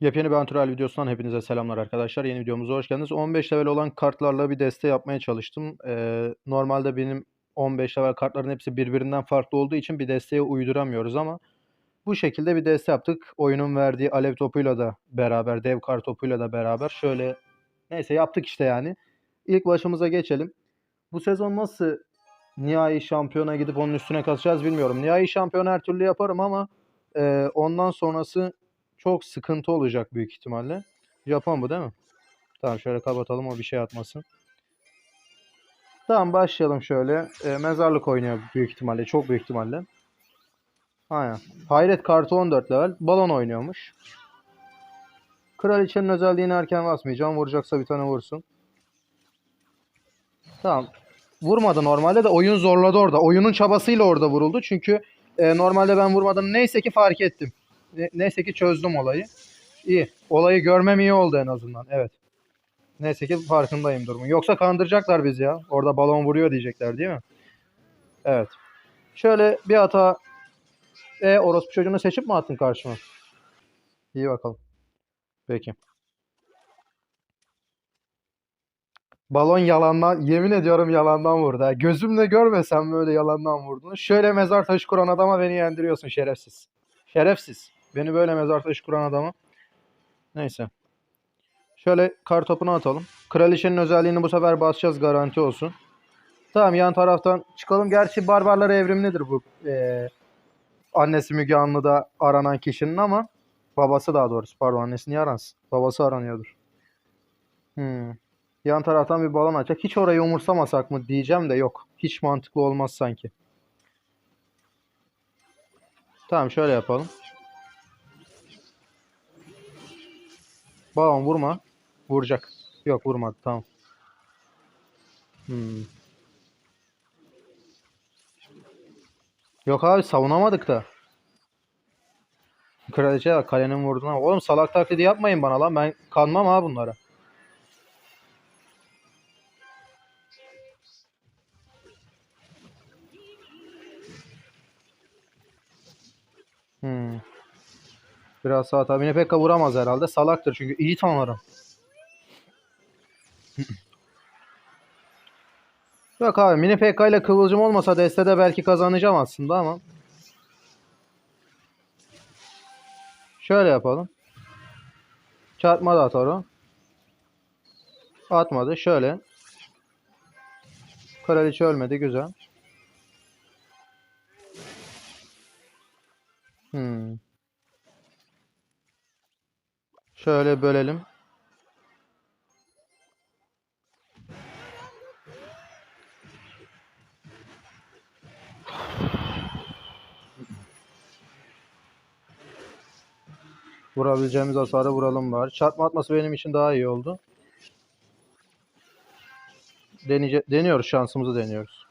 Yepyeni bir antrenör videosundan hepinize selamlar arkadaşlar. Yeni videomuza hoş geldiniz. 15 level olan kartlarla bir deste yapmaya çalıştım. Ee, normalde benim 15 level kartların hepsi birbirinden farklı olduğu için bir desteye uyduramıyoruz ama bu şekilde bir deste yaptık. Oyunun verdiği alev topuyla da beraber, dev kar topuyla da beraber şöyle neyse yaptık işte yani. İlk başımıza geçelim. Bu sezon nasıl nihai şampiyona gidip onun üstüne kasacağız bilmiyorum. Nihai şampiyon her türlü yaparım ama e, ondan sonrası çok sıkıntı olacak büyük ihtimalle. Japon bu değil mi? Tamam şöyle kapatalım o bir şey atmasın. Tamam başlayalım şöyle. E, mezarlık oynuyor büyük ihtimalle. Çok büyük ihtimalle. Aynen. Hayret kartı 14 level. Balon oynuyormuş. Kraliçenin özelliğini erken basmayacağım. Vuracaksa bir tane vursun. Tamam. Vurmadı normalde de oyun zorladı orada. Oyunun çabasıyla orada vuruldu. Çünkü e, normalde ben vurmadım. Neyse ki fark ettim. Ne- Neyse ki çözdüm olayı. İyi. Olayı görmem iyi oldu en azından. Evet. Neyse ki farkındayım durumun. Yoksa kandıracaklar bizi ya. Orada balon vuruyor diyecekler değil mi? Evet. Şöyle bir hata e orospu çocuğunu seçip mi attın karşıma? İyi bakalım. Peki. Balon yalandan, yemin ediyorum yalandan vurdu. Gözümle görmesem böyle yalandan vurdun. Şöyle mezar taşı kuran adama beni yendiriyorsun şerefsiz. Şerefsiz. Beni böyle mezar taşı kuran adamı. Neyse. Şöyle kar topunu atalım. Kraliçenin özelliğini bu sefer basacağız garanti olsun. Tamam yan taraftan çıkalım. Gerçi barbarlar evrimlidir bu. Ee, annesi Müge Anlı'da aranan kişinin ama babası daha doğrusu. Pardon annesi niye aransın? Babası aranıyordur. Hmm. Yan taraftan bir balon açacak. Hiç orayı umursamasak mı diyeceğim de yok. Hiç mantıklı olmaz sanki. Tamam şöyle yapalım. Balon vurma. Vuracak. Yok vurmadı tamam. Hmm. Yok abi savunamadık da. Kraliçe bak kalenin vurduğuna. Oğlum salak taklidi yapmayın bana lan. Ben kanmam ha bunlara. Hmm. Biraz sağ tabi. Yine Pekka vuramaz herhalde. Salaktır çünkü. iyi tanırım. Yok abi mini PK ile kıvılcım olmasa destede belki kazanacağım aslında ama. Şöyle yapalım. Çarpma da atar. Atmadı. Şöyle. Kraliçe ölmedi. Güzel. Hmm. Şöyle bölelim. Vurabileceğimiz hasarı vuralım bari. Çarpma atması benim için daha iyi oldu. Deneyece deniyoruz şansımızı deniyoruz.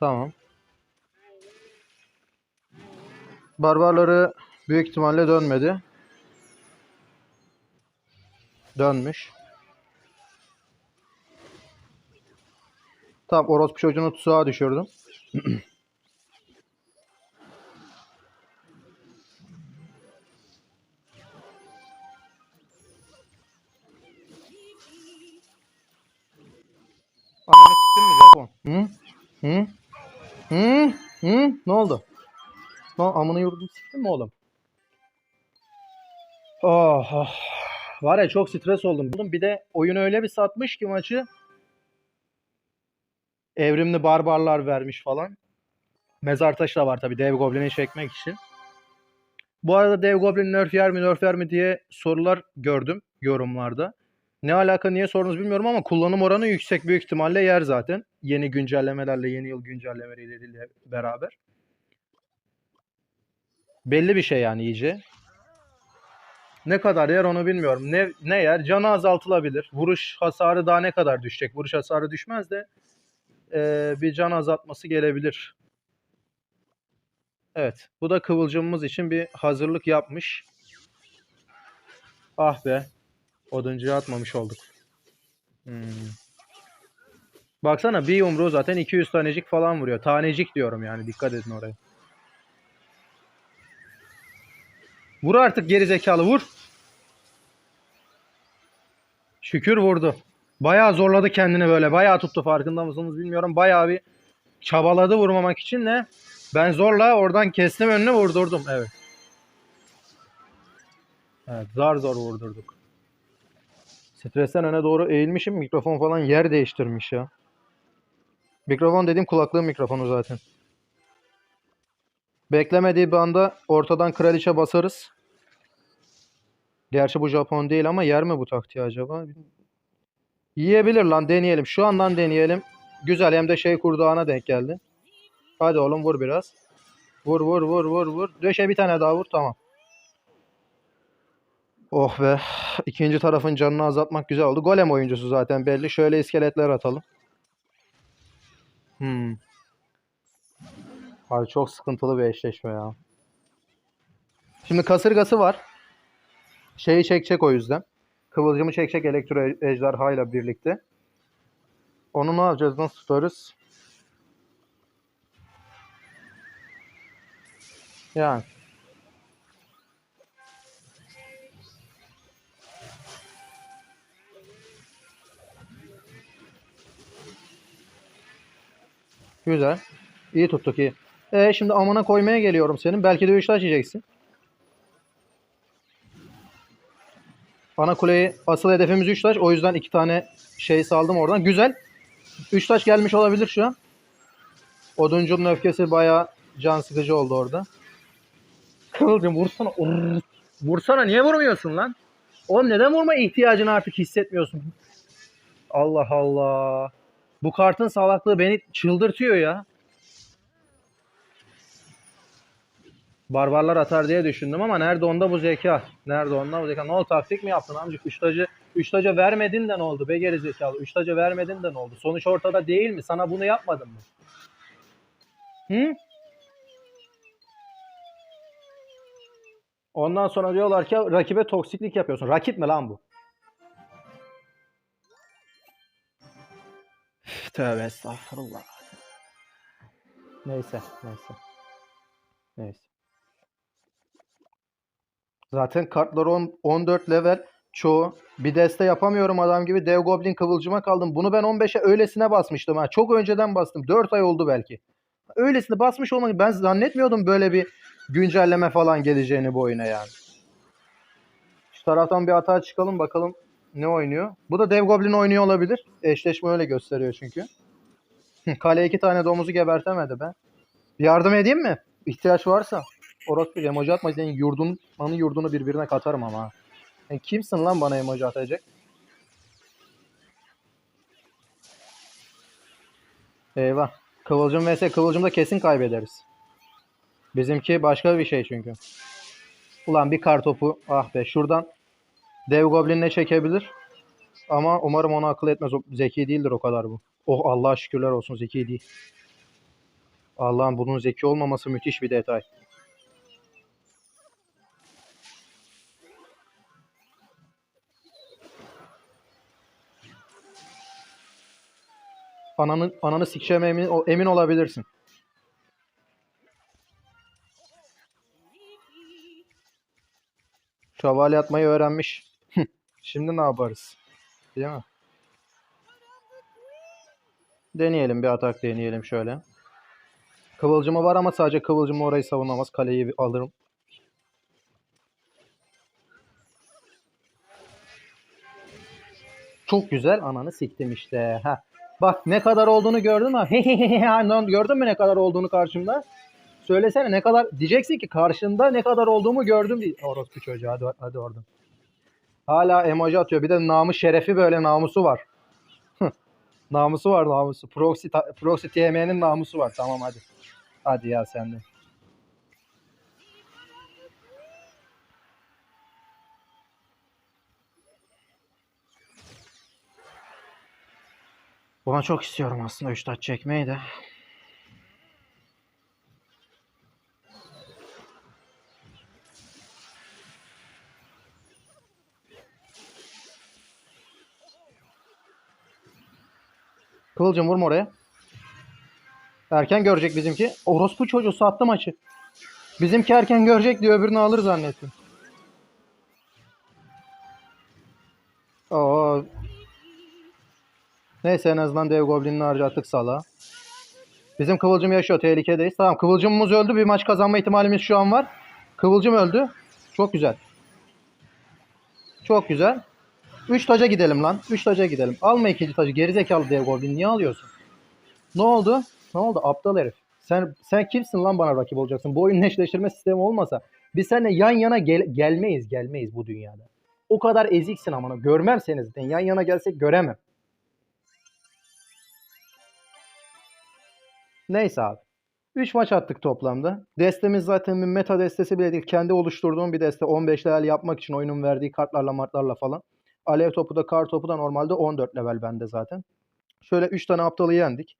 Tamam. Barbarları büyük ihtimalle dönmedi. Dönmüş. Tamam orospu çocuğunu tuzağa düşürdüm. Ananı siktin mi Japon? Hı? Hı? Hı? Hı? Ne oldu? Lan amına yurdum siktin mi oğlum? Oh, oh. Var ya çok stres oldum. Bir de oyun öyle bir satmış ki maçı. Evrimli barbarlar vermiş falan. Mezar taşı da var tabi dev goblini çekmek için. Bu arada dev goblin nerf yer mi nerf yer mi diye sorular gördüm yorumlarda. Ne alaka niye sorunuz bilmiyorum ama kullanım oranı yüksek büyük ihtimalle yer zaten. Yeni güncellemelerle yeni yıl güncellemeleriyle beraber. Belli bir şey yani iyice. Ne kadar yer onu bilmiyorum. Ne, ne yer? Canı azaltılabilir. Vuruş hasarı daha ne kadar düşecek? Vuruş hasarı düşmez de eee, bir can azaltması gelebilir. Evet. Bu da kıvılcımımız için bir hazırlık yapmış. Ah be. Oduncuya atmamış olduk. Hmm. Baksana bir yumruğu zaten 200 tanecik falan vuruyor. Tanecik diyorum yani. Dikkat edin oraya. Vur artık geri zekalı vur. Şükür vurdu. Bayağı zorladı kendini böyle. Bayağı tuttu farkında mısınız bilmiyorum. Bayağı bir çabaladı vurmamak için de ben zorla oradan kestim önüne vurdurdum. Evet. Evet zar zor vurdurduk. Stresten öne doğru eğilmişim. Mikrofon falan yer değiştirmiş ya. Mikrofon dediğim kulaklığı mikrofonu zaten. Beklemediği bir anda ortadan kraliçe basarız. Gerçi bu Japon değil ama yer mi bu taktiği acaba? Yiyebilir lan deneyelim. Şu andan deneyelim. Güzel hem de şey kurdağına denk geldi. Hadi oğlum vur biraz. Vur vur vur vur vur. Döşe bir tane daha vur tamam. Oh be. İkinci tarafın canını azaltmak güzel oldu. Golem oyuncusu zaten belli. Şöyle iskeletler atalım. Hmm. Abi çok sıkıntılı bir eşleşme ya. Şimdi kasırgası var. Şeyi çekecek o yüzden. Kıvılcımı çekecek elektro ejderha ile birlikte. Onu ne yapacağız? Nasıl tutarız? Yani. Güzel. İyi tuttuk iyi. E şimdi amına koymaya geliyorum senin. Belki de 3 taş yiyeceksin. Ana kuleyi asıl hedefimiz 3 taş. O yüzden 2 tane şey saldım oradan. Güzel. 3 taş gelmiş olabilir şu an. Oduncunun öfkesi bayağı can sıkıcı oldu orada. Kıvılcım vursana. Vursana niye vurmuyorsun lan? Oğlum neden vurma ihtiyacını artık hissetmiyorsun? Allah Allah. Bu kartın salaklığı beni çıldırtıyor ya. Barbarlar atar diye düşündüm ama nerede onda bu zeka? Nerede onda bu zeka? Ne oldu taktik mi yaptın amcık? Üç tacı, üç tacı vermedin de ne oldu? Be geri zekalı. Üç tacı vermedin de ne oldu? Sonuç ortada değil mi? Sana bunu yapmadım mı? Hı? Ondan sonra diyorlar ki rakibe toksiklik yapıyorsun. Rakip mi lan bu? Tövbe estağfurullah. Neyse, neyse. Neyse. Zaten kartlar on- 14 level çoğu. Bir deste yapamıyorum adam gibi. Dev Goblin kıvılcıma kaldım. Bunu ben 15'e öylesine basmıştım. Ha. Çok önceden bastım. 4 ay oldu belki. Öylesine basmış olmak ben zannetmiyordum böyle bir güncelleme falan geleceğini bu oyuna yani. Şu taraftan bir hata çıkalım bakalım ne oynuyor. Bu da Dev Goblin oynuyor olabilir. Eşleşme öyle gösteriyor çünkü. Kale iki tane domuzu gebertemedi be. Yardım edeyim mi? İhtiyaç varsa. Orospu emoji atma senin yurdun, anı yurdunu birbirine katarım ama. Sen kimsin lan bana emoji atacak? Eyvah. Kıvılcım vs Kıvılcım'da kesin kaybederiz. Bizimki başka bir şey çünkü. Ulan bir kar topu. Ah be şuradan Dev Goblin'le çekebilir. Ama umarım onu akıl etmez. O zeki değildir o kadar bu. Oh Allah'a şükürler olsun zeki değil. Allah'ım bunun zeki olmaması müthiş bir detay. Ananı, ananı sikeceğime emin, emin olabilirsin. Şövalye atmayı öğrenmiş. Şimdi ne yaparız? Değil mi? Deneyelim bir atak deneyelim şöyle. Kıvılcımı var ama sadece kıvılcımı orayı savunamaz. Kaleyi alırım. Çok güzel ananı siktim işte. Heh. Bak ne kadar olduğunu gördün mü? gördün mü ne kadar olduğunu karşımda? Söylesene ne kadar diyeceksin ki karşında ne kadar olduğumu gördüm diye. Orospu çocuğu hadi hadi oradan. Hala emoji atıyor. Bir de namı şerefi böyle namusu var. namusu var namusu. Proxy Proxy TM'nin namusu var. Tamam hadi. Hadi ya sen Buna çok istiyorum aslında 3 taç çekmeyi de. Kıvılcım vurma oraya. Erken görecek bizimki. Orospu çocuğu sattı maçı. Bizimki erken görecek diye öbürünü alır zannettim. Neyse en azından dev goblinini harcattık sala. Bizim kıvılcım yaşıyor. Tehlikedeyiz. Tamam kıvılcımımız öldü. Bir maç kazanma ihtimalimiz şu an var. Kıvılcım öldü. Çok güzel. Çok güzel. 3 taca gidelim lan. 3 taca gidelim. Alma ikinci tacı. Gerizekalı dev goblin. Niye alıyorsun? Ne oldu? Ne oldu? Aptal herif. Sen sen kimsin lan bana rakip olacaksın? Bu oyunun eşleştirme sistemi olmasa biz seninle yan yana gel- gelmeyiz gelmeyiz bu dünyada. O kadar eziksin amına. Görmem seni zaten. Yan yana gelsek göremem. Neyse abi. 3 maç attık toplamda. Destemiz zaten bir meta destesi bile değil. Kendi oluşturduğum bir deste. 15 level yapmak için oyunun verdiği kartlarla martlarla falan. Alev topu da kar topu da normalde 14 level bende zaten. Şöyle 3 tane aptalı yendik.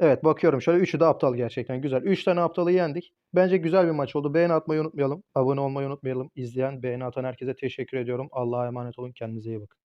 Evet bakıyorum şöyle 3'ü de aptal gerçekten güzel. 3 tane aptalı yendik. Bence güzel bir maç oldu. Beğeni atmayı unutmayalım. Abone olmayı unutmayalım. İzleyen, beğeni atan herkese teşekkür ediyorum. Allah'a emanet olun. Kendinize iyi bakın.